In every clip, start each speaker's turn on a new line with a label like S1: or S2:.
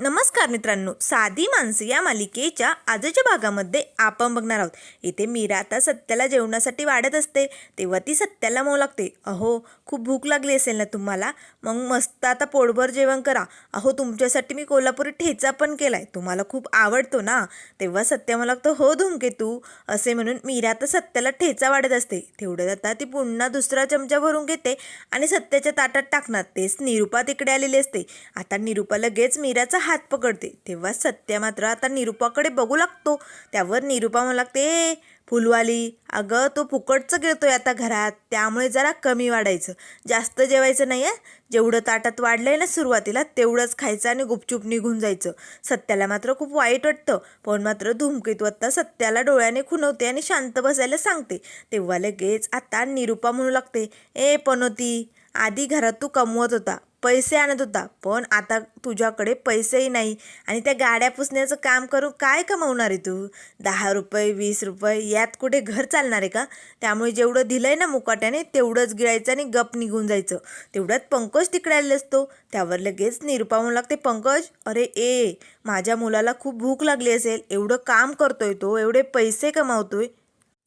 S1: नमस्कार मित्रांनो साधी माणसं या मालिकेच्या आजच्या भागामध्ये आपण बघणार आहोत. इथे मीरा आता सत्याला जेवणासाठी वाढत असते तेव्हा ती सत्याला मऊ लागते. अहो खूप भूक लागली असेल ना तुम्हाला? मग मस्त आता पोटभर जेवण करा. अहो तुमच्यासाठी मी कोल्हापुरी ठेचा पण केला आहे तुम्हाला खूप आवडतो ना? तेव्हा सत्या मला लागतो हो धुमके तू. असे म्हणून मीरा आता सत्याला ठेचा वाढत असते. तेवढं आता ती पुन्हा दुसरा चमचा भरून घेते आणि सत्याच्या ताटात टाकणार. तेच निरुपा तिकडे आलेली असते. आता निरुपा लगेच मीराचा हात पकडते. तेव्हा सत्य मात्र आता निरुपाकडे बघू लागतो. त्यावर निरुपा म्हणू लागते "ए, फुलवाली अगं तो फुकटचं गिळतोय आता घरात. त्यामुळे जरा कमी वाढायचं. जास्त जेवायचं नाही आहे जेवढं ताटात वाढलंय ना सुरुवातीला तेवढंच खायचं आणि गुपचूप निघून जायचं. सत्याला मात्र खूप वाईट वाटतं. पण मात्र धुमकेत वत्ता सत्याला डोळ्याने खुणवते आणि शांत बसायला सांगते. तेव्हा लगेच आता निरुपा म्हणू लागते ए पनोती आधी घरात तू कमवत होता. पैसे आणत होता. पण आता तुझ्याकडे पैसेही नाही. आणि त्या गाड्या पुसण्याचं काम करून काय कमवणार आहे तू? दहा रुपये वीस रुपये यात कुठे घर चालणार आहे का? त्यामुळे जेवढं दिलं आहे ना मुकाट्याने तेवढंच गिळायचं आणि गप निघून जायचं. तेवढ्यात पंकज तिकडे आलेला असतो. त्यावर लगेच निरुपा म्हणू लागते पंकज अरे ए माझ्या मुलाला खूप भूक लागली असेल. एवढं काम करतोय तो एवढे पैसे कमावतोय.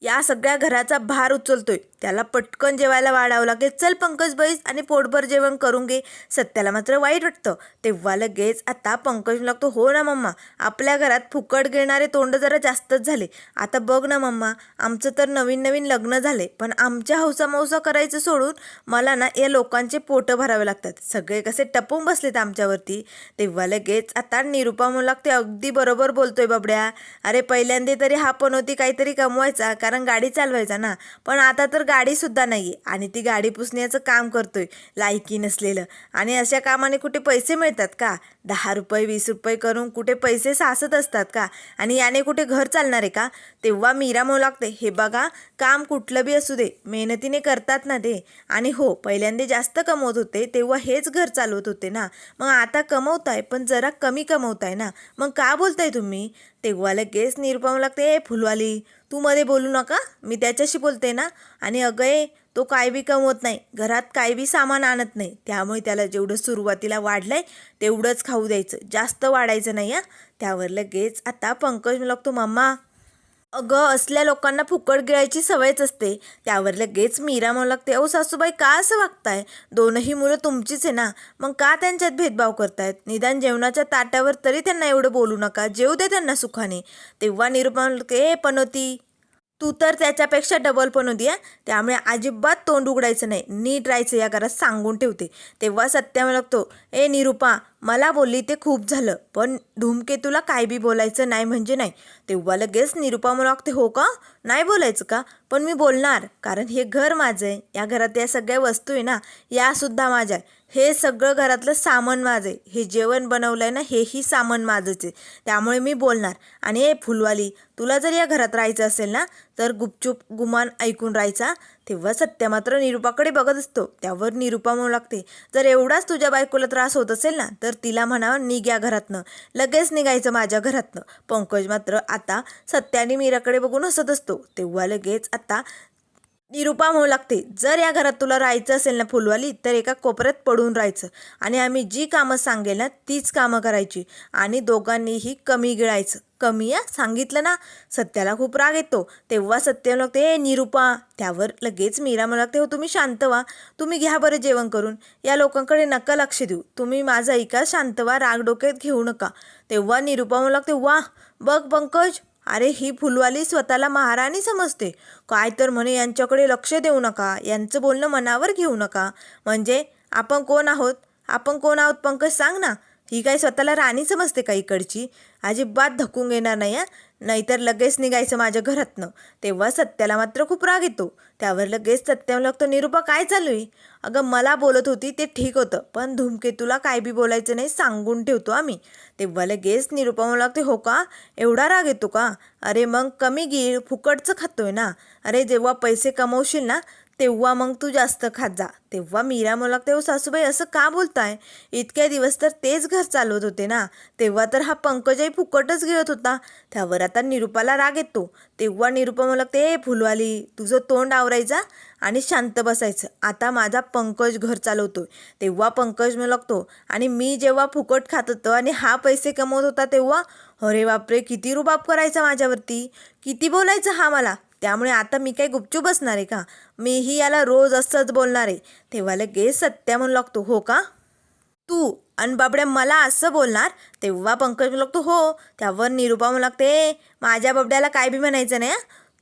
S1: या सगळ्या घराचा भार उचलतोय. त्याला पटकन जेवायला वाढावं लागेल चल पंकज बैस आणि पोटभर जेवण करून घे. सत्याला मात्र वाईट वाटतं. तेव्हा लगेच आता पंकज लागतो हो ना मम्मा. आपल्या घरात फुकट घेणारे तोंड जरा जास्तच झाले. आता बघ ना मम्मा आमचं तर नवीन नवीन लग्न झाले पण आमच्या हौसा मौसा करायचं सोडून मला ना या लोकांचे पोटं भरावे लागतात. सगळे कसे टपून बसलेत आमच्यावरती. तेव्हा लगेच आता निरुपा म्हणू लागते अगदी बरोबर बोलतोय बाबड्या. अरे पहिल्यांदा तरी हा पण होती काहीतरी कमवायचा कारण गाडी चालवायचा ना. पण आता तर गाडीसुद्धा नाही आहे आणि ती गाडी पुसण्याचं काम करतोय लायकी नसलेलं. आणि अशा कामाने कुठे पैसे मिळतात का? दहा रुपये वीस रुपये करून कुठे पैसे सासत असतात का? आणि याने कुठे घर चालणार आहे का? तेव्हा मीरा म्हणू लागते हे बघा काम कुठलं बी असू दे मेहनतीने करतात ना ते. आणि हो पहिल्यांदा जास्त कमवत होते तेव्हा हेच घर चालवत होते ना. मग आता कमवताय पण जरा कमी कमवताय ना. मग का बोलताय तुम्ही? तेव्हा लगेच निरुपा म्हणू लागते ए फुलवाली तू मध्ये बोलू नका मी त्याच्याशी बोलते ना. आणि अगं ए तो काय बी कमवत नाही घरात काय बी सामान आणत नाही त्यामुळे त्याला जेवढं सुरुवातीला वाढलंय तेवढंच खाऊ द्यायचं. जास्त वाढायचं नाही हा. त्यावर लगेच आता पंकज लागतो मम्मा अगं असल्या लोकांना फुकट गिळायची सवयच असते. त्यावर लगेच मीरा म्हणू लागते अहो सासूबाई का असं वागताय? दोनही मुलं तुमचीच आहे ना. मग का त्यांच्यात भेदभाव करतायत? निदान जेवणाच्या ताटावर तरी त्यांना एवढं बोलू नका. जेवू दे त्यांना सुखाने. तेव्हा निरुपा म्हणू लागते ए पनोती तू तर त्याच्यापेक्षा डबल पण होती आहे त्यामुळे अजिबात तोंड उघडायचं नाही. नीट राहायचं या घरात सांगून ठेवते. तेव्हा सत्या लागतो ए निरुपा मला बोलली ते खूप झालं पण धूमकेतूला काय बी बोलायचं नाही म्हणजे नाही. तेव्हा लगेच निरुपा मला लागते हो का? नाही बोलायचं का? पण मी बोलणार कारण हे घर माझं आहे. या घरात या सगळ्या वस्तू आहे ना यासुद्धा माझ्या आहे. हे सगळं घरातलं सामान माझं आहे. हे जेवण बनवलं आहे ना हेही सामान माझंच आहे. त्यामुळे मी बोलणार. आणि ए फुलवाली तुला जर या घरात राहायचं असेल ना तर गुपचूप गुमान ऐकून राहायचा. तेव्हा सत्य मात्र निरुपाकडे बघत असतो. त्यावर निरुपा म्हणू लागते जर एवढाच तुझ्या बायकोला त्रास होत असेल ना तर तिला म्हणावं निघ या घरातनं. लगेच निघायचं माझ्या घरातनं. पंकज मात्र आता सत्याने मीराकडे बघून हसत असतो. तेव्हा लगेच आता निरुपा म्हणू लागते जर या घरात तुला राहायचं असेल ना फुलवाली तर एका कोपऱ्यात पडून राहायचं. आणि आम्ही जी कामं सांगेल ना तीच कामं करायची. आणि दोघांनीही कमी गिळायचं. कमी या सांगितलं ना. सत्याला खूप राग येतो. तेव्हा सत्य लागते हे निरुपा त्यावर लगेच मीरा मला लागते हो तुम्ही शांत व्हा. तुम्ही घ्या बरं जेवण करून. या लोकांकडे नका लक्ष देऊ. तुम्ही माझा ऐका शांत व्हा. राग डोक्यात घेऊ नका. तेव्हा निरुपा मला लागते वा बघ पंकज अरे ही फुलवाली स्वतःला महाराणी समजते. काय तर म्हणे यांच्याकडे लक्ष देऊ नका. यांचं बोलणं मनावर घेऊ नका. म्हणजे आपण कोण आहोत? आपण कोण आहोत? पंकज सांग ना. ही काय स्वतःला राणी समजते का इकडची? अजिबात धकून घेणार नाही हा? नाहीतर लगेच निघायचं माझ्या घरातनं. तेव्हा सत्याला मात्र खूप राग येतो. त्यावर लगेच सत्याला लागतो निरुपा काय चालू आहे? अगं मला बोलत होती ते ठीक होतं पण धूमकेतूला काय बी बोलायचं नाही सांगून ठेवतो आम्ही. तेव्हा लगेच निरुपा म्हणू लागते हो का? एवढा राग येतो का? अरे मग कमी गिळ फुकटचं खातोय ना. अरे जेव्हा पैसे कमवशील ना तेव्हा मग तू जास्त खात जा. तेव्हा मीरा मला तेव्हा सासूबाई असं का बोलताय? इतके दिवस तर तेच घर चालवत होते ना? तेव्हा तर हा पंकजही फुकटच गिळत होता. त्यावर आता निरुपाला राग येतो. तेव्हा निरुपा मला ते फुलवाली तुझं तोंड आवरायचा आणि शांत बसायचं. आता माझा पंकज घर चालवतोय. तेव्हा पंकज मला लागतो आणि मी जेव्हा फुकट खात होतो आणि हा पैसे कमवत होता तेव्हा अरे बापरे किती रुबाब करायचा माझ्यावरती? किती बोलायचं हा मला? त्यामुळे आता मी काही गुपचूप बसणार आहे का? मीही याला रोज असंच बोलणार आहे. तेव्हा लगेच सत्या म्हणू लागतो हो का? तू आणि बाबड्या मला असं बोलणार? तेव्हा पंकज म्हणू लागतो हो. त्यावर निरुपा म्हणू लागते माझ्या बाबड्याला काय बी म्हणायचं नाही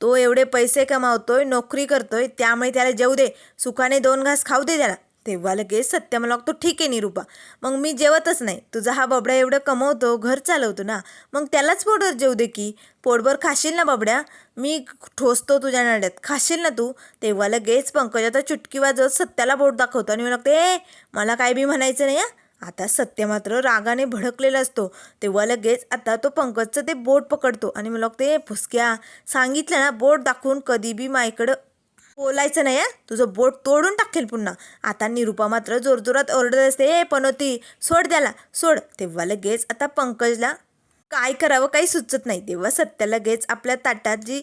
S1: तो एवढे पैसे कमावतोय नोकरी करतोय त्यामुळे त्याला जेऊ दे. सुखाने दोन घास खाऊ दे त्याला. तेव्हा लगेच सत्य मला लागतो ठीक आहे निरुपा. मग मी जेवतच नाही. तुझा हा बबड्या एवढं कमवतो घर चालवतो ना. मग त्यालाच पोटभर जेवू दे की. पोटभर खाशील ना बाबड्या? मी ठोसतो तुझ्या नाड्यात खाशील ना तू? तेव्हा लगेच पंकज आता चुटकी वाजवत सत्याला बोट दाखवतो आणि मला लागते ए मला काय बी म्हणायचं नाही हं." आता सत्य मात्र रागाने भडकलेला असतो. तेव्हा लगेच आता तो पंकजचं ते बोट पकडतो आणि मला ते फुसक्या. सांगितलं ना बोट दाखवून कधी बी मायकडं बोलायचं नाही आहे तुझं बोट तोडून टाकेल पुन्हा. आता निरुपा मात्र जोरजोरात ओरडत असते ए पनोती सोड त्याला सोड. तेव्हा लगेच आता पंकजला काय करावं काही सुचत नाही. तेव्हा सत्याला लगेच आपल्या ताटात जी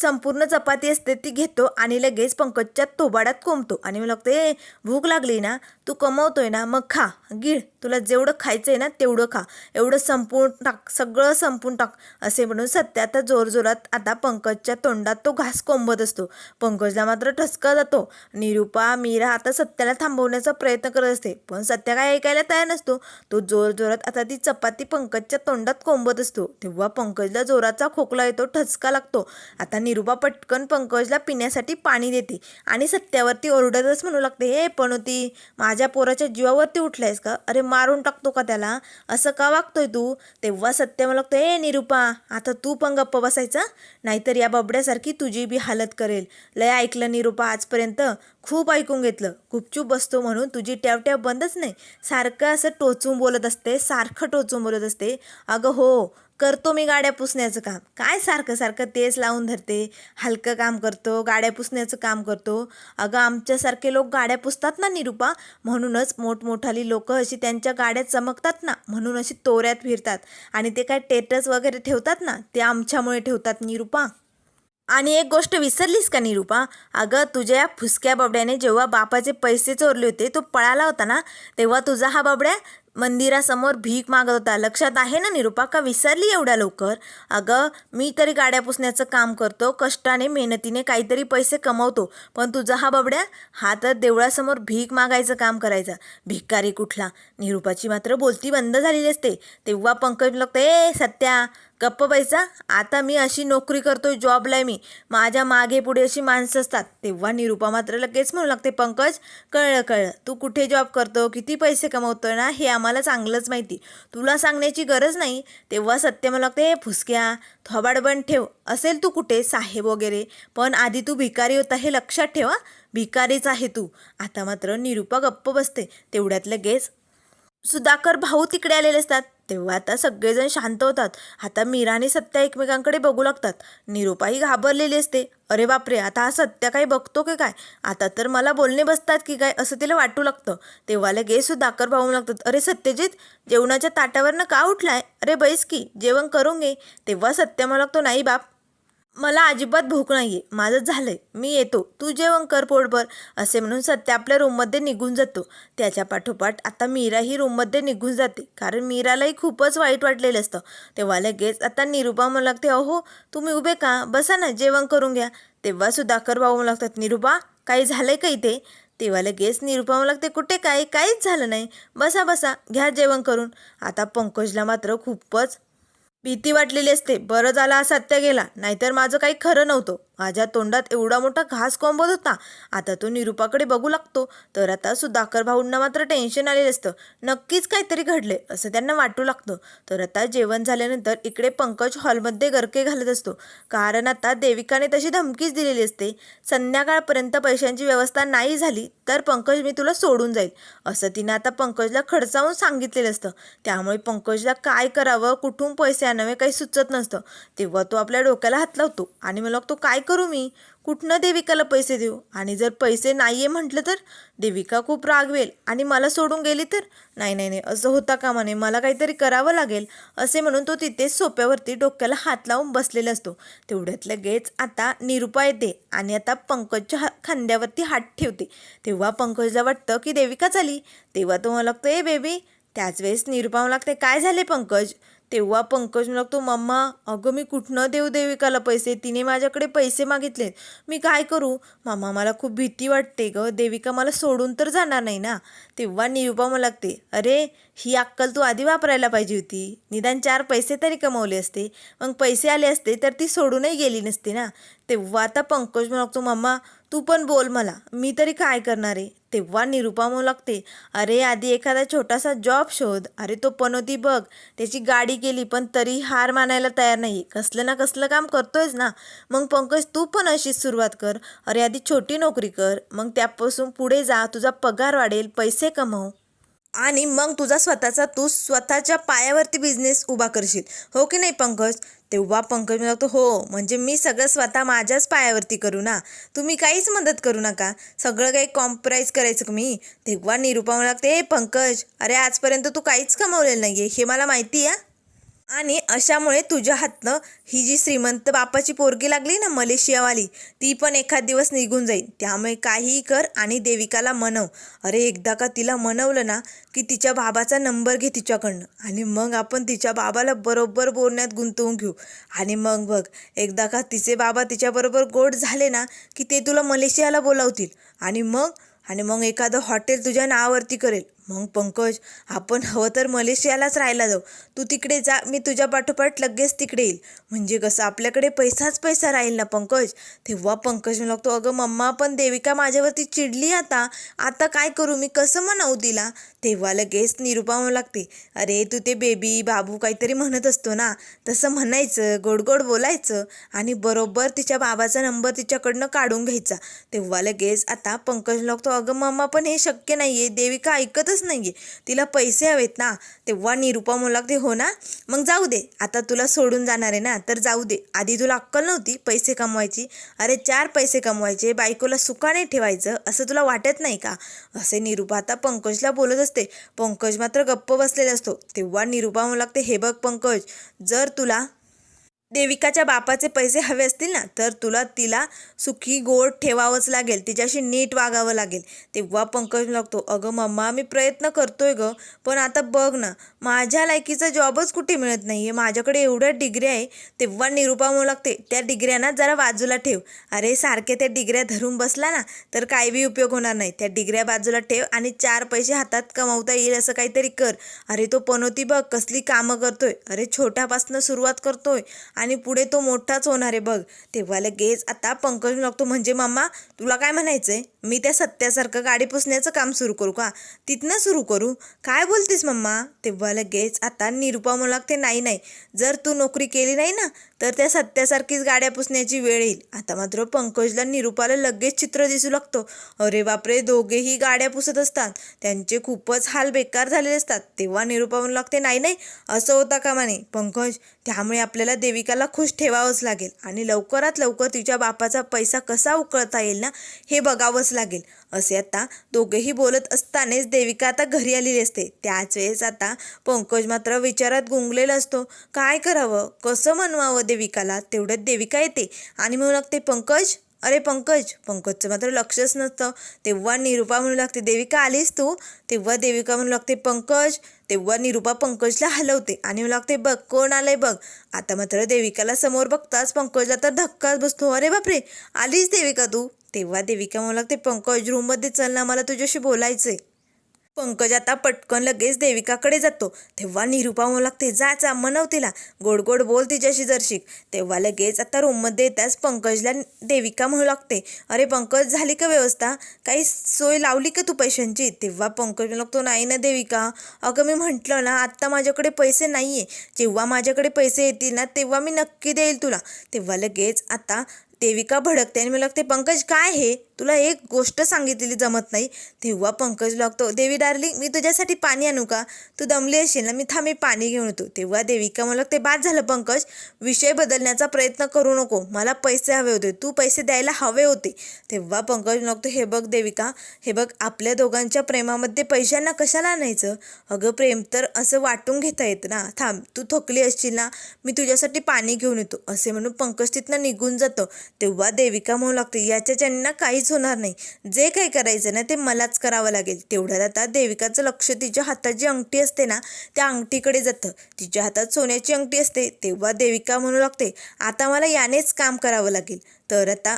S1: संपूर्ण चपाती असते ती घेतो आणि लगेच पंकजच्या तोबाडात कोंबतो आणि मला लागतं ए भूक लागली ना तू कमवतोय ना मग खा. गिळ तुला जेवढं खायचं आहे ना तेवढं खा. एवढं संपून टाक सगळं संपून टाक. असे म्हणून सत्य आता जोरजोरात आता पंकजच्या तोंडात तो घास कोंबत असतो. पंकजला मात्र ठसका जातो. निरुपा मीरा आता सत्याला थांबवण्याचा प्रयत्न करत असते. पण सत्या काय ऐकायला तयार नसतो. तो जोरजोरात आता ती चपाती पंकजच्या तोंडात कोंबत असतो. तेव्हा पंकजला जोराचा खोकला येतो ठसका लागतो. आता निरुपा पटकन पंकजला पिण्यासाठी पाणी देते आणि सत्यावरती ओरडतच म्हणू लागते हे पण होती माझ्या पोराच्या जीवावरती उठलायस का? अरे मारून टाकतो का त्याला? असं का वागतोय तू? तेव्हा सत्य म्हणू लागतो हे निरुपा आता तू पण गप्प बसायचा नाहीतर या बबड्यासारखी तुझी बी हालत करेल. लय ऐकलं निरुपा आजपर्यंत खूप ऐकून घेतलं. गुपचूप बसतो म्हणून तुझी टॅव टॅव बंदच नाही. सारखं असं टोचून बोलत असते सारखं टोचून बोलत असते. अगं हो करतो मी गाड्या पुसण्याचं काम. काय सारखं सारखं तेच लावून धरते. हलकं काम करतो गाड्या पुसण्याचं काम करतो. अगं आमच्यासारखे लोक गाड्या पुसतात ना निरुपा? म्हणूनच मोठमोठाली लोक अशी त्यांच्या गाड्या चमकतात ना म्हणून अशी तोऱ्यात फिरतात. आणि ते काय टेटस वगैरे ठेवतात ना ते आमच्यामुळे ठेवतात निरुपा. आणि एक गोष्ट विसरलीस का निरुपा? अगं तुझ्या या फुसक्या बाबड्याने जेव्हा बापाचे पैसे चोरले होते तो पळाला होता ना तेव्हा तुझा हा बाबड्या मंदिरासमोर भीक मागत होता. लक्षात आहे ना निरुपा? का विसरली एवढ्या लवकर? अगं मी तरी गाड्या पुसण्याचं काम करतो कष्टाने मेहनतीने काहीतरी पैसे कमवतो. पण तुझा हा बाबड्या हा तर देवळासमोर भीक मागायचं काम करायचा. भिकारी कुठला? निरुपाची मात्र बोलती बंद झालेली असते. तेव्हा पंकज लागतं ए सत्या गप्प पैसा आता मी अशी नोकरी करतोय जॉबला मी. माझ्या मागे पुढे अशी माणसं असतात. तेव्हा निरुपा मात्र लगेच म्हणू लागते पंकज कळलं कळलं. तू कुठे जॉब करतो? किती पैसे कमवतोय ना? हे आम्हाला चांगलंच माहिती. तुला सांगण्याची गरज नाही. तेव्हा सत्य म्हणू लागते हे फुसक्या थोबाडबण ठेव. असेल तू कुठे? साहेब वगैरे. पण आधी तू भिकारी होता हे लक्षात ठेवा भिकारीच आहे तू. आता मात्र निरुपा गप्प बसते. तेवढ्यात लगेच सुधाकर भाऊ तिकडे आलेले असतात. तेव्हा आता सगळेजण शांत होतात. आता मीरा आणि सत्या एकमेकांकडे बघू लागतात. निरूपाही घाबरलेली असते. अरे बापरे आता हा सत्या काही बघतो की काय? आता तर मला बोलणे बसतात की काय असं तिला वाटू लागतं. तेव्हा लगेच सुधाकर पाहू लागतात. अरे सत्यजित जेवणाच्या ताटावरनं का उठलाय? अरे बैस की जेवण करून घे. तेव्हा सत्य मला लागतो नाही बाप मला अजिबात भूक नाही आहे माझं झालंय. मी येतो. तू जेवण कर पोटभर. असे म्हणून सत्य आपल्या रूममध्ये निघून जातो. त्याच्या पाठोपाठ आता मीराही रूममध्ये निघून जाते. कारण मीरालाही खूपच वाईट वाटलेलं असतं. तेव्हा लगेच आता निरुपा म्हणू लागते अहो तुम्ही उभे का? बसा ना जेवण करून घ्या. तेव्हा सुधाकर भाऊ म्हणू लागतात निरुपा काही झालंय का इथे? तेव्हा लगेच निरुपा म्हणू लागते कुठे काय? काहीच झालं नाही. बसा बसा. घ्या जेवण करून. आता पंकजला मात्र खूपच भीती वाटलेली असते. बरं झालं हा सत्य गेला. नाहीतर माझं काही खरं नव्हतं. माझ्या तोंडात एवढा मोठा घास कोंबत होता. आता तो निरुपाकडे बघू लागतो. तर आता सुधाकर भाऊंना मात्र टेन्शन आलेलं असतं. नक्कीच काहीतरी घडले असं त्यांना वाटू लागतं. तर आता जेवण झाल्यानंतर इकडे पंकज हॉलमध्ये गरके घालत असतो. कारण आता देविकाने तशी धमकीच दिलेली असते. संध्याकाळपर्यंत पैशांची व्यवस्था नाही झाली तर पंकज मी तुला सोडून जाईल असं तिनं आता पंकजला खडसावून सांगितलेलं असतं. त्यामुळे पंकजला काय करावं कुठून पैसे आणावे काही सुचत नसतं. तेव्हा तो आपल्या डोक्याला हात लावतो आणि मला तो काय करू मी? कुठनं देविकाला पैसे देऊ? आणि जर पैसे नाही आहे म्हटलं तर? देविका खूप रागवेल आणि मला सोडून गेली तर? नाही नाही नाही. असं होता कामा नये. मला काहीतरी करावं लागेल. असे म्हणून तो तिथेच सोप्यावरती डोक्याला हात लावून बसलेला असतो. तेवढ्यात लगेच आता निरुपा येते आणि आता पंकजच्या हा खांद्यावरती हात ठेवते. तेव्हा पंकजला वाटतं की देविका झाली तेव्हा तो मला ए बेबी त्याच वेळेस निरुपा मला लागते काय झाले पंकज? तेव्हा पंकज मला लागतो मम्मा अगं मी कुठनं देऊ देविकाला पैसे? तिने माझ्याकडे पैसे मागितले मी काय करू? मामा मला खूप भीती वाटते ग. देविका मला सोडून तर जाणार नाही ना. तेव्हा निरुपा मला लागते अरे ही अक्कल तू आधी वापरायला पाहिजे होती. निदान चार पैसे तरी कमवले असते. मग पैसे आले असते तर ती सोडूनही गेली नसते ना. तेव्हा आता पंकज म्हणू लागतो मम्मा तू पण बोल मला. मी तरी काय करणार आहे? तेव्हा निरुपा म्हणू लागते अरे आधी एखादा छोटासा जॉब शोध. अरे तो पनोती बघ. त्याची गाडी केली पण तरी हार मानायला तयार नाही कसलं ना कसलं काम करतोयच ना. मग पंकज तू पण अशीच सुरुवात कर. अरे आधी छोटी नोकरी कर. मग त्यापासून पुढे जा. तुझा पगार वाढेल. पैसे कमव. आणि मग तुझा स्वतःचा तू स्वतःच्या पायावरती बिझनेस उभा करशील. हो की नाही पंकज? तेव्हा पंकज म्हणतो हो म्हणजे मी सगळं स्वतः माझ्याच पायावरती करू ना. तुम्ही काहीच मदत करू नका. सगळं काही कॉम्प्राईज करायचं मी? तेव्हा निरुपा म्हणू लागते हे पंकज अरे आजपर्यंत तू काहीच कमवलेलं नाही आहे हे मला माहिती आहे आणि अशामुळे तुझ्या हातनं ही जी श्रीमंत बापाची पोरगी लागली ना मलेशियावाली ती पण एखाद दिवस निघून जाईल. त्यामुळे काहीही कर आणि देविकाला मनव. अरे एकदा का तिला मनवलं ना की तिच्या बाबाचा नंबर घे तिच्याकडनं. आणि मग आपण तिच्या बाबाला बरोबर बोलण्यात गुंतवून घेऊ. आणि मग बघ एकदा का तिचे बाबा तिच्याबरोबर गोड झाले ना की ते तुला मलेशियाला बोलावतील. आणि मग? आणि मग एखादं हॉटेल तुझ्या नावावरती करेल. मग पंकज आपण हवं तर मलेशियालाच राहायला जाऊ. तू तिकडे जा मी तुझ्या पाठोपाठ लगेच तिकडे येईल. म्हणजे कसं? आपल्याकडे पैसाच पैसा राहील ना पंकज? तेव्हा पंकज म्हणू लागतो अगं मम्मा पण देविका माझ्यावरती चिडली आता. आता काय करू? मी कसं म्हणावू तिला? तेव्हा लगेच निरुपा म्हणू लागते अरे तू ते बेबी बाबू काहीतरी म्हणत असतो ना. तसं म्हणायचं गोड गोड बोलायचं आणि बरोबर तिच्या बाबाचा नंबर तिच्याकडनं काढून घ्यायचा. तेव्हा लगेच आता पंकज लागतो अगं मम्मा पण हे शक्य नाही आहे देविका ऐकतच नाही आहे तिला पैसे हवेत ना तेव्हा निरुपा म्हणू ते हो ना मग जाऊ दे. आता तुला सोडून जाणार आहे ना तर जाऊ दे. आधी तुला अक्कल नव्हती पैसे कमवायची. अरे चार पैसे कमवायचे बायकोला सुखाने ठेवायचं असं तुला वाटत नाही का? असे निरुपा आता पंकजला बोलत असते. पंकज मात्र गप्प बसलेला असतो. तेव्हा निरुपा म्हणू लागते हे बघ पंकज जर तुला देविकाच्या बापाचे पैसे हवे असतील ना तर तुला तिला सुखी गोड ठेवावंच लागेल. तिच्याशी नीट वागावं लागेल. तेव्हा पंकज लागतो अगं मम्मा मी प्रयत्न करतोय ग पण आता बघ ना माझ्या लायकीचा जॉबच कुठे मिळत नाही आहे माझ्याकडे एवढ्या डिग्री आहे. तेव्हा निरुपा म्हणू लागते त्या डिग्र्यांना जरा बाजूला ठेव. अरे सारखे त्या डिग्र्या धरून बसला ना तर काही बी उपयोग होणार नाही. त्या डिग्र्या बाजूला ठेव आणि चार पैसे हातात कमावता येईल असं काहीतरी कर. अरे तो पनोती बघ कसली कामं करतोय. अरे छोट्यापासनं सुरुवात करतोय. आणि पुढे तो मोठाच होणार आहे बघ. तेव्हा लगेच आता पंकज लागतो म्हणजे मम्मा तुला काय म्हणायचं आहे मी त्या सत्यासारखं गाडी पुसण्याचं काम सुरू करू का? तिथनं सुरू करू? काय बोलतेस मम्मा तेव्हा लगेच आता निरुपा म्हणू लागते नाही नाही. जर तू नोकरी केली नाही ना तर त्या सत्यासारखीच गाड्या पुसण्याची वेळ येईल. आता मात्र पंकजला निरुपाला लगेच चित्र दिसू लागतो. अरे बापरे दोघेही गाड्या पुसत असतात. त्यांचे खूपच हाल बेकार झालेले असतात. तेव्हा निरुपा म्हणू लागते नाही नाही. असं होता कामा नाही पंकज त्यामुळे आपल्याला देवी देविकाला खुश ठेवावंच लागेल. आणि लवकरात लवकर तिच्या बापाचा पैसा कसा उकळता येईल ना हे बघावंच लागेल. असे आता दोघेही बोलत असतानाच देविका आता घरी आलेली असते. त्याच वेळेस आता पंकज मात्र विचारात गुंगलेला असतो. काय करावं? कसं म्हणवावं देविकाला? तेवढ्यात देविका येते. आणि म्हणू लागते पंकज अरे पंकज पंकजचं मात्र लक्षच नसतं. तेव्हा निरुपा म्हणू लागते देविका आलीस तू? तेव्हा देविका म्हणू लागते पंकज. तेव्हा निरुपा पंकजला हलवते आणि म्हणू लागते बघ कोण आलंय बघ. आता मात्र देविकाला समोर बघताच पंकजला तर धक्काच बसतो. अरे बापरे आलीस देविका तू? तेव्हा देविका म्हणू लागते पंकज रूममध्ये चल ना मला तुझ्याशी बोलायचंय. पंकज आता पटकन लगेच देविकाकडे जातो. तेव्हा निरुपा म्हणू लागते जा जा मनव तिला. गोड गोड बोल तिच्याशी जरशीक तेव्हा लगेच आता रूममध्ये येताच पंकजला देविका म्हणू लागते अरे पंकज झाली का व्यवस्था? काही सोय लावली का तू पैशांची? तेव्हा पंकज म्हणू लागतो नाही ना देविका. अगं मी म्हटलं ना आत्ता माझ्याकडे पैसे नाही आहे जेव्हा माझ्याकडे पैसे येतील ना तेव्हा मी नक्की देईल तुला. तेव्हा लगेच आता देविका भडकते आणि मला लागते पंकज काय हे? तुला एक गोष्ट सांगितलेली जमत नाही. तेव्हा पंकज लागतो देवी डार्लिंग मी तुझ्यासाठी पाणी आणू का? तू दमली असेल ना मी थांब मी पाणी घेऊन येतो. तेव्हा देविका मला ते बाद झालं पंकज विषय बदलण्याचा प्रयत्न करू नको. मला पैसे हवे होते तू पैसे द्यायला हवे होते. तेव्हा पंकज लागतो हे बघ देविका हे बघ आपल्या दोघांच्या प्रेमामध्ये पैशांना कशाला आणायचं? अगं प्रेम तर असं वाटून घेता येतं ना. थांब तू थकली असशील ना मी तुझ्यासाठी पाणी घेऊन येतो. असे म्हणून पंकज तिथनं निघून जातं. तेव्हा देविका म्हणू लागते. याच्याच्याने ना काहीच होणार नाही. जे काही करायचं ना ते मलाच करावं लागेल. तेवढ्यात आता देविकाचं लक्ष तिच्या हातात जी अंगठी असते ना त्या अंगठीकडे जातं. तिच्या हातात सोन्याची अंगठी असते. तेव्हा देविका म्हणू लागते आता मला यानेच काम करावं लागेल. तर आता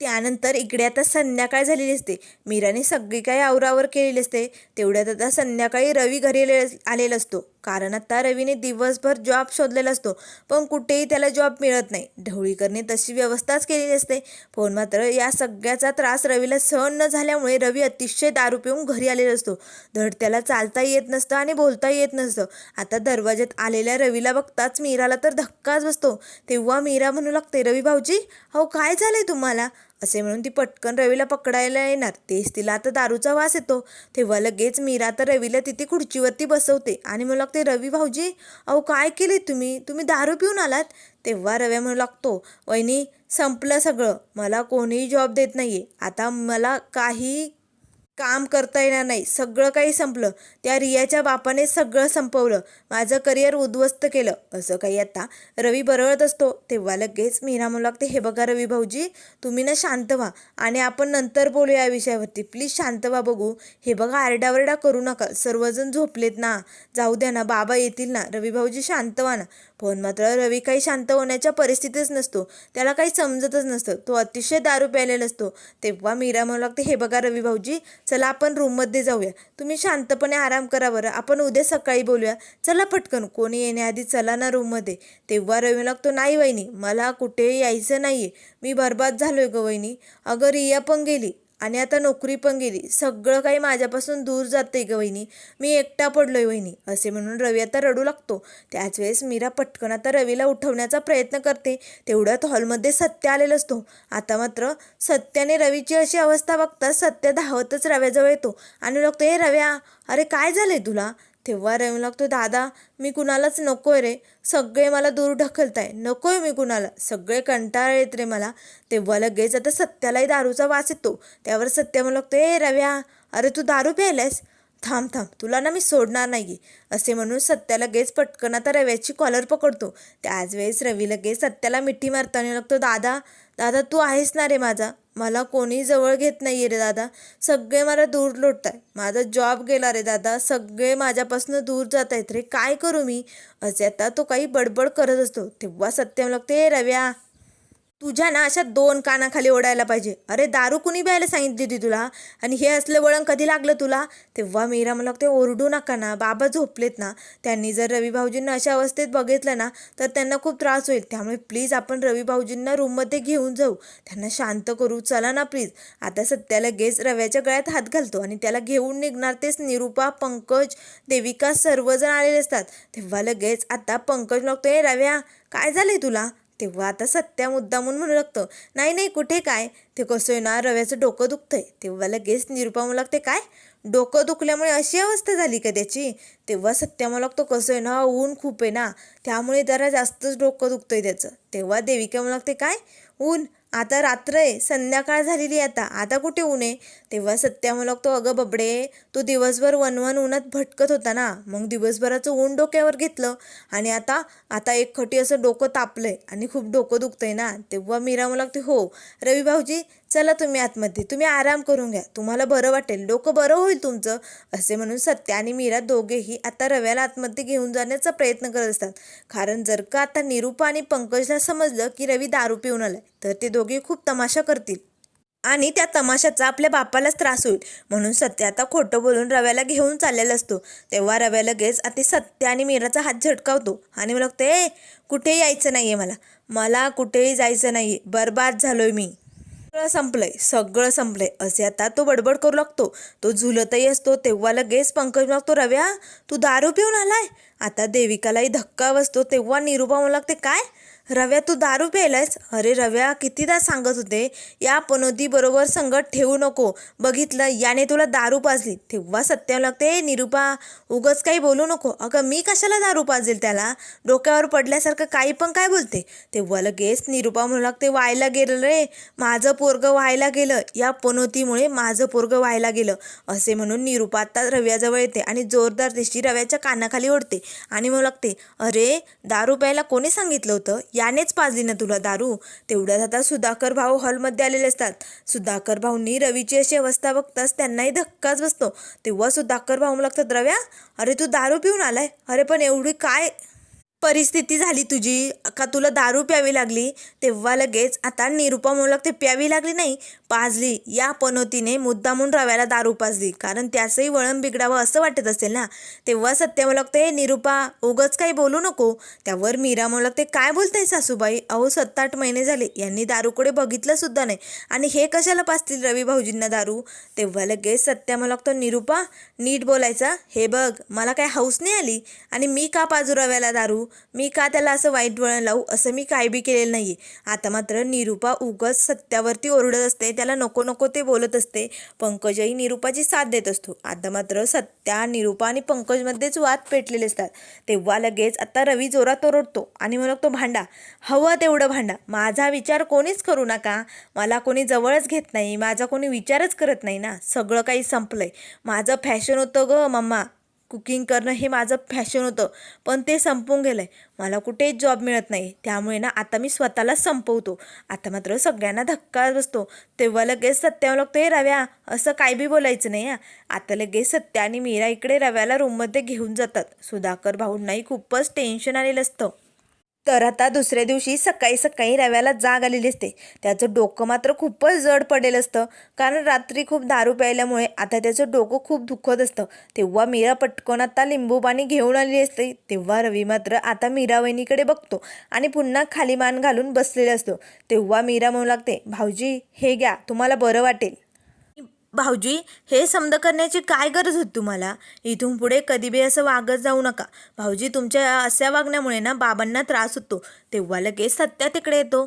S1: त्यानंतर इकडे आता संध्याकाळ झालेली असते. मीराने सगळी काही आवरावर केलेली असते. तेवढ्यात आता संध्याकाळी रवी घरी आले- आलेला असतो. कारण आता रवीने दिवसभर जॉब शोधलेला असतो पण कुठेही त्याला जॉब मिळत नाही. ढवळीकरने तशी व्यवस्थाच केलेली असते. पण मात्र या सगळ्याचा त्रास रवीला सहन न झाल्यामुळे रवी अतिशय दारू पिऊन घरी आलेला असतो. धड त्याला चालता येत नसतं आणि बोलता येत नसतं. आता दरवाज्यात आलेल्या रवीला बघताच मीराला तर धक्काच बसतो. तेव्हा मीरा म्हणू लागते रवी भाऊजी अहो काय झालंय तुम्हाला? असे म्हणून ती पटकन रवीला पकडायला येणार. तेच तिला आता दारूचा वास येतो. तेव्हा लगेच मीरा तर रवीला तिथे खुर्चीवरती बसवते. आणि म्हणू लागते रवी भाऊजी अहो काय केले तुम्ही? तुम्ही दारू पिऊन आलात? तेव्हा रव्या म्हणू लागतो वहिनी संपलं सगळं. मला कोणीही जॉब देत नाही आहे आता मला काही काम करता येणार नाही. सगळं काही संपलं. त्या रियाच्या बापाने सगळं संपवलं. माझं करिअर उद्ध्वस्त केलं. असं काही आता रवी बरळत असतो. तेव्हा लगेच मीना म्हणू लागते हे बघा रवी भाऊजी तुम्ही ना शांत व्हा आणि आपण नंतर बोलूया या विषयावरती. प्लीज शांत व्हा बघू. हे बघा आरडावरडा करू नका. सर्वजण झोपलेत ना. जाऊ द्या ना. बाबा येतील ना. रवी भाऊजी शांत व्हा ना. पण मात्र रवी काही शांत होण्याच्या परिस्थितीच नसतो. त्याला काही समजतच नसतं. तो अतिशय दारू प्यायलेला असतो तेव्हा मीरा म्हणू लागते हे बघा रवी भाऊजी चला आपण रूममध्ये जाऊया. तुम्ही शांतपणे आराम करा बरं. आपण उद्या सकाळी बोलूया. चला पटकन. कोणी येण्याआधी चला ना रूममध्ये तेव्हा रवी लागतो नाही वहिनी मला कुठे यायचं नाही मी बर्बाद झालोय ग वहिनी. अगं रिया पण गेली. आणि आता नोकरी पण गेली. सगळं काही माझ्यापासून दूर जाते ग वहिनी. मी एकटा पडलोय वहिनी असे म्हणून रवी आता रडू लागतो. त्याच वेळेस मीरा पटकन आता रवीला उठवण्याचा प्रयत्न करते. तेवढ्यात हॉलमध्ये सत्य आलेला असतो. आता मात्र सत्याने रवीची अशी अवस्था बघता सत्य धावतच रव्याजवळ येतो. आणि लागतो हे रव्या अरे काय झालंय तुला? तेव्हा रवी लागतो दादा मी कुणालाच नकोय रे. सगळे मला दूर ढकलताय. नकोय मी कुणाला. सगळे कंटाळ येत रे मला. तेव्हा लगेच आता सत्यालाही दारूचा वास येतो. त्यावर सत्य म्हणू लागतो ए रव्या अरे तू दारू प्यायलायस? थांब थांब. तुला ना मी सोडणार नाही असे म्हणून सत्या लगेच पटकन आता रव्याची कॉलर पकडतो. त्याच वेळेस रवी लगेच सत्याला मिठी मारताना लागतो दादा दादा तू आहेस ना रे माझा. मला कोणी जवळ घेत नाही रे दादा. सगळे मला दूर लोटताय माझा जॉब गेला रे दादा. सगळे माझ्यापासून दूर जात आहेत रे. काय करू मी? असे आता तो काही बडबड करत असतो. तेव्हा सत्यम लागते रव्या तुझ्या ना अशा दोन कानाखाली ओढायला पाहिजे. अरे दारू कुणी प्यायला सांगितली होती तुला? आणि हे असलं वळण कधी लागलं तुला? तेव्हा मीरा मला ते ओरडू नका ना. बाबा झोपलेत ना. त्यांनी जर रवी भाऊजींना अशा अवस्थेत बघितलं ना तर त्यांना खूप त्रास होईल. त्यामुळे प्लीज आपण रवी भाऊजींना रूममध्ये घेऊन जाऊ. त्यांना शांत करू. चला ना प्लीज. आता सत्या लगेच रव्याच्या गळ्यात हात घालतो आणि त्याला घेऊन निघणार तेच निरुपा पंकज देविका सर्वजण आलेले असतात. तेव्हा लगेच आता पंकज लागतो रव्या काय झालंय तुला? तेव्हा आता सत्या मुद्दामून म्हणू लागतं. नाही नाही कुठे काय? ते कसं आहे ना रव्याचं डोकं दुखतंय. तेव्हा लगेच निरुपा म्हणू लागते काय? डोकं दुखल्यामुळे अशी अवस्था झाली का त्याची? तेव्हा सत्या म्हणू लागतो कसं आहे ना? ऊन खूप आहे ना. त्यामुळे जरा जास्तच डोकं दुखतंय त्याचं. तेव्हा देविका म्हणू लागते काय? ऊन? आता रात्र आहे संध्याकाळ झालेली आता. आता कुठे ऊन आहे? तेव्हा सत्या म्हणू तो अगं बबडे तो दिवसभर वनवन उन्हात भटकत होता ना. मग दिवसभराचं ऊन डोक्यावर घेतलं आणि आता आता एक खटी असं डोकं तापलंय आणि खूप डोकं दुखतंय ना. तेव्हा मीरा म्हणू लागते हो रवी भाऊजी चला तुम्ही आतमध्ये तुम्ही आराम करून घ्या. तुम्हाला बरं वाटेल. डोकं बरं होईल तुमचं असे म्हणून सत्य आणि मीरा दोघेही आता रव्याला आतमध्ये घेऊन जाण्याचा प्रयत्न करत असतात. कारण जर का आता निरूपा आणि पंकजला समजलं की रवी दारू पिऊन आलाय तर ते दोघे खूप तमाशा करतील. आणि त्या तमाशाचा आपल्या बापालाच त्रास होईल. म्हणून सत्य आता खोटं बोलून रव्याला घेऊन चाललेला असतो. तेव्हा रव्या लगेच आता सत्य आणि मीराचा हात झटकावतो आणि मला लागतं ए कुठेही यायचं नाही आहे मला. मला कुठेही जायचं नाही आहे झालोय मी. सगळं संपलंय सगळं संपलंय. असे आता तो बडबड करू लागतो. तो झुलतही असतो तेव्हा लगेच पंकज लागतो रव्या तू दारू पिऊन आलाय? आता देविकालाही धक्का बसतो तेव्हा निरुपा म्हणू लागते काय? रव्या तू दारू प्यायलायस? अरे रव्या कितीदा सांगत होते? या पनोतीबरोबर संगत ठेवू नको. बघितलं याने तुला दारू पाजली. तेव्हा सत्याला लागते निरुपा उगच काही बोलू नको. अगं मी कशाला दारू पाजेल त्याला? डोक्यावर पडल्यासारखं काही पण काय बोलते? तेव्हा लगेच निरुपा म्हणू लागते व्हायला गेलं रे. माझं पोरगं व्हायला गेलं. या पनोतीमुळे माझं पोरगं व्हायला गेलं. असे म्हणून निरुपा आता रव्याजवळ येते आणि जोरदार दिशी रव्याच्या कानाखाली ओढते आणि म्हणू लागते अरे दारू प्यायला कोणी सांगितलं होतं? यानेच पाजली ना तुला दारू. तेवढ्यात आता सुधाकर भाऊ हॉलमध्ये आलेले असतात. सुधाकर भाऊंनी रवीची अशी अवस्था बघताच त्यांनाही धक्काच बसतो. तेव्हा सुधाकर भाऊ लागतात रव्या अरे तू दारू पिऊन आलाय. अरे पण एवढी काय परिस्थिती झाली तुझी का तुला दारू प्यावी लागली? तेव्हा लगेच आता निरुपा म्हणू लागते प्यावी लागली नाही पाजली. या पनोतीने मुद्दामून रव्याला दारू पाजली. कारण त्याचंही वळण बिघडावं असं वाटत असेल ना? तेव्हा सत्य म्हणू लागते निरुपा उगच काही बोलू नको. त्यावर मीरा म्हणू लागते काय बोलताय सासूबाई? अहो सत्त आठ महिने झाले. यांनी दारूकडे बघितलं सुद्धा नाही. आणि हे कशाला पाजतील रवी भाऊजींना दारू? तेव्हा लगेच सत्या म्हणू लागतो निरुपा नीट बोलायचा. हे बघ मला काय हौस नाही आली. आणि मी का पाजू रव्याला दारू? मी का त्याला असं वाईट वळण लावू? असं मी काय बी केलेलं नाही आहे आता मात्र निरुपा उगच सत्यावरती ओरडत असते. त्याला नको नको ते बोलत असते. पंकजही निरुपाची साथ देत असतो. आता मात्र सत्या निरुपा आणि पंकजमध्येच वाद पेटलेले असतात. तेव्हा लगेच आता रवी जोरात ओरडतो आणि मग तो भांडा हवं तेवढं भांडा. माझा विचार कोणीच करू नका. मला कोणी जवळच घेत नाही. माझा कोणी विचारच करत नाही ना. सगळं काही संपलंय. माझं फॅशन होतं ग मम्मा. कुकिंग करणं हे माझं फॅशन होतं. पण ते संपून गेलं आहे मला कुठेच जॉब मिळत नाही. त्यामुळे ना आता मी स्वतःला संपवतो. आता मात्र सगळ्यांना धक्का बसतो. तेव्हा लगेच सत्यावर लागतो हे रव्या असं काय बी बोलायचं नाही हा. आता लगेच सत्या आणि मीरा इकडे रव्याला रूममध्ये घेऊन जातात. सुधाकर भाऊंनाही खूपच टेन्शन आलेलं असतं. तर आता दुसऱ्या दिवशी सकाळी सकाळी रव्याला जाग आलेली असते. त्याचं डोकं मात्र खूपच जड पडेल असतं. कारण रात्री खूप दारू प्यायल्यामुळे आता त्याचं डोकं खूप दुखत असतं. तेव्हा मीरा पटकन आता लिंबू पाणी घेऊन आलेली असते. तेव्हा रवी मात्र आता मीरा वहिनीकडे बघतो आणि पुन्हा खाली मान घालून बसलेला असतो. तेव्हा मीरा म्हणू लागते भाऊजी हे घ्या तुम्हाला बरं वाटेल. भाऊजी हे समद करण्याची काय गरज होती तुम्हाला? इथून पुढे कधी बी असं वागत जाऊ नका. भाऊजी तुमच्या अशा वागण्यामुळे ना बाबांना त्रास होतो. तेव्हा लगेच सत्या तिकडे येतो.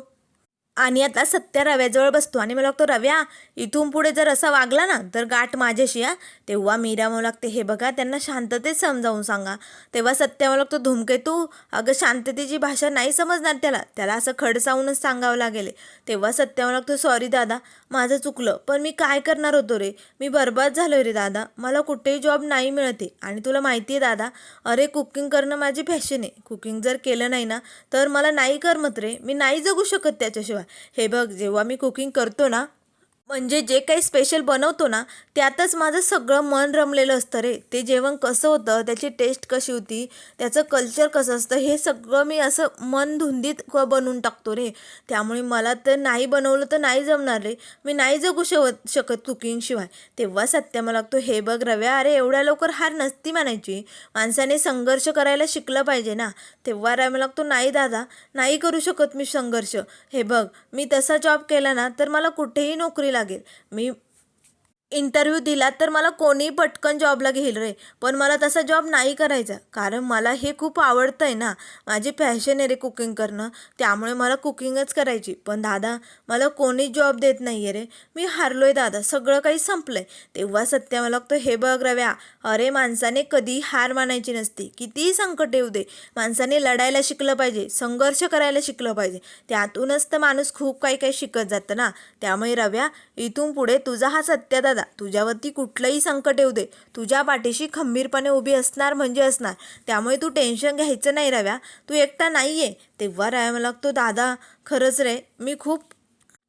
S1: आणि आता सत्या रव्याजवळ बसतो आणि मला लागतो रव्या इथून पुढे जर असा वागला ना तर गाठ माझ्याशी या तेव्हा मीरा म्हणू लागते हे बघा त्यांना शांततेत समजावून सांगा. तेव्हा सत्या म्हणू लागतो धूमकेतू अगं शांततेची भाषा नाही समजणार त्याला. त्याला असं खडसावूनच सांगावं लागेल. तेव्हा सत्या म्हणू लागतो सॉरी दादा माझं चुकलं. पण मी काय करणार होतो रे? मी बरबाद झालो रे दादा. मला कुठेही जॉब नाही मिळते आणि तुला माहिती आहे दादा अरे कुकिंग करणं माझी फॅशन आहे. कुकिंग जर केलं नाही ना तर मला नाही करमत रे. मी नाही जगू शकत त्याच्याशिवाय. हे बघ जेव्हा मी कुकिंग करतो ना म्हणजे जे काही स्पेशल बनवतो ना त्यातच माझं सगळं मन रमलेलं असतं रे. ते जेवण कसं होतं त्याची टेस्ट कशी होती त्याचं कल्चर कसं असतं हे सगळं मी असं मन धुंदीत क- बनवून टाकतो रे. त्यामुळे मला तर नाही बनवलं तर नाही जमणार रे. मी नाही जगू शव शकत कुकिंगशिवाय. तेव्हा सत्य मला लागतो हे बघ रव्या अरे एवढ्या लवकर हार नसती म्हणायची. माणसाने संघर्ष करायला शिकलं पाहिजे ना. तेव्हा रव्या लागतो नाही दादा नाही करू शकत मी संघर्ष. हे बघ मी तसा जॉब केला ना तर मला कुठेही नोकरी लागेल. मी इंटरव्ह्यू दिला तर मला कोणी पटकन जॉबला घेईल रे. पण मला तसा जॉब नाही करायचा. कारण मला हे खूप आवडतं आहे ना. माझी पॅशन आहे रे कुकिंग करणं. त्यामुळे मला कुकिंगच करायची. पण दादा मला कोणी जॉब देत नाही आहे रे. मी हारलो आहे दादा. सगळं काही संपलं आहे तेव्हा सत्य मला लागतो हे बघ रव्या. अरे माणसाने कधी हार मानायची नसते. कितीही संकट येऊ दे. माणसाने लढायला शिकलं पाहिजे. संघर्ष करायला शिकलं पाहिजे. त्यातूनच तर माणूस खूप काही काही शिकत जातं ना. त्यामुळे रव्या इथून पुढे तुझा हा सत्य दादा तुझ्यावरती कुठलंही संकट येऊ दे. तुझ्या पाठीशी खंबीरपणे उभी असणार म्हणजे असणार. त्यामुळे तू टेन्शन घ्यायचं नाही रव्या. तू एकटा नाही आहे तेव्हा रव्या मला लागतो दादा खरंच रे मी खूप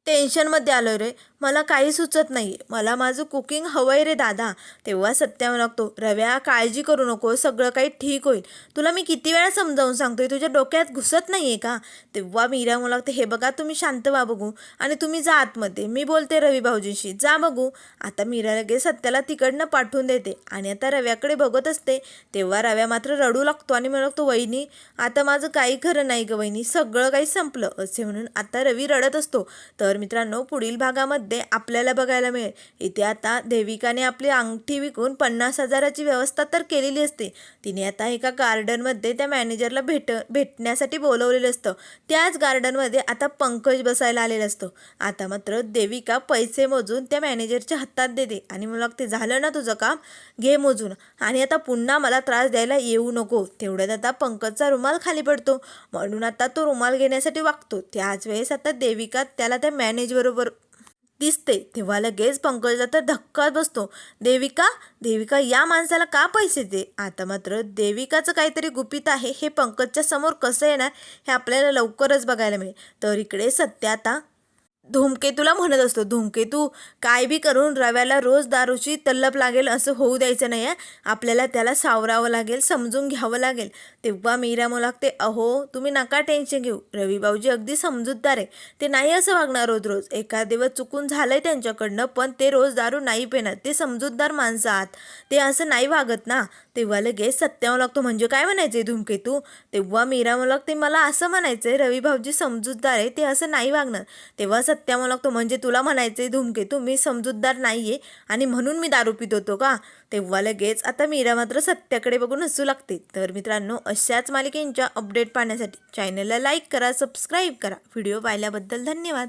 S1: टेन्शनमध्ये आलो रे. मला काही सुचत नाही. मला माझं कुकिंग हवं आहे रे दादा. तेव्हा सत्या लागतो. रव्या काळजी करू नको. सगळं काही ठीक होईल. तुला मी किती वेळा समजावून सांगतोय? तुझ्या डोक्यात घुसत नाही आहे का? तेव्हा मीरा मला लागते हे बघा तुम्ही शांत व्हा बघू आणि तुम्ही जा आतमध्ये. मी बोलते रवी भाऊजींशी. जा बघू. आता मीरा लगेच सत्याला तिकडनं पाठवून देते आणि आता रव्याकडे बघत असते. तेव्हा रव्या मात्र रडू लागतो आणि म्हणू लागतो वहिनी आता माझं काही खरं नाही ग वहिनी. सगळं काही संपलं. असे म्हणून आता रवी रडत असतो. तर मित्रांनो पुढील भागामध्ये ते आपल्याला बघायला मिळेल. इथे आता देविकाने आपली अंगठी विकून पन्नास हजाराची व्यवस्था तर केलेली असते. तिने आता एका गार्डनमध्ये त्या मॅनेजरला भेट भेटण्यासाठी बोलवलेलं असतं. त्याच गार्डनमध्ये आता पंकज बसायला आलेला असतो. आता मात्र देविका पैसे मोजून त्या मॅनेजरच्या हातात देते. आणि मला ते झालं ना तुझं काम? घे मोजून. आणि आता पुन्हा मला त्रास द्यायला येऊ नको. तेवढ्यात आता पंकजचा रुमाल खाली पडतो. म्हणून आता तो रुमाल घेण्यासाठी वागतो. त्याच वेळेस आता देविका त्याला त्या मॅनेजबरोबर दिसते तेव्हा लगेच पंकजला तर धक्काच बसतो. देविका देविका या माणसाला का पैसे दे? आता मात्र देविकाचं काहीतरी गुपित आहे. हे पंकजच्या समोर कसं येणार? हे आपल्याला लवकरच बघायला मिळेल. तर इकडे सत्य आता धूमकेतूला म्हणत असतो धूमकेतू काय बी करून रव्याला रोज दारूची तल्लप लागेल असं होऊ द्यायचं नाही आहे आपल्याला त्याला सावरावं लागेल समजून घ्यावं लागेल. तेव्हा मीरा लागते अहो तुम्ही नका टेन्शन घेऊ. रवी भाऊजी अगदी समजूतदार आहे. ते नाही असं वागणार रोज रोज. एखाद दिवस चुकून झालंय त्यांच्याकडनं पण ते रोज दारू नाही पेणार. ते समजूतदार माणसं आहात. ते असं नाही वागत ना. तेव्हा लगेच सत्यावं लागतो म्हणजे काय म्हणायचंय धूमकेतू तेव्हा मीरा लागते मला असं म्हणायचंय रवी भाऊजी समजूतदार आहे. ते असं नाही वागणार. तेव्हा सत्या लागतो म्हणजे तुला म्हणायचंय धूमकेतू मी समजूतदार नाही आहे आणि म्हणून मी दारू पित होतो का? तेव्हा लगेच आता मीरा मात्र सत्याकडे बघून हसू लागते. तर मित्रांनो अशाच मालिकेंच्या अपडेट पाहण्यासाठी चॅनलला लाईक करा सबस्क्राईब करा. व्हिडिओ पाहिल्याबद्दल धन्यवाद.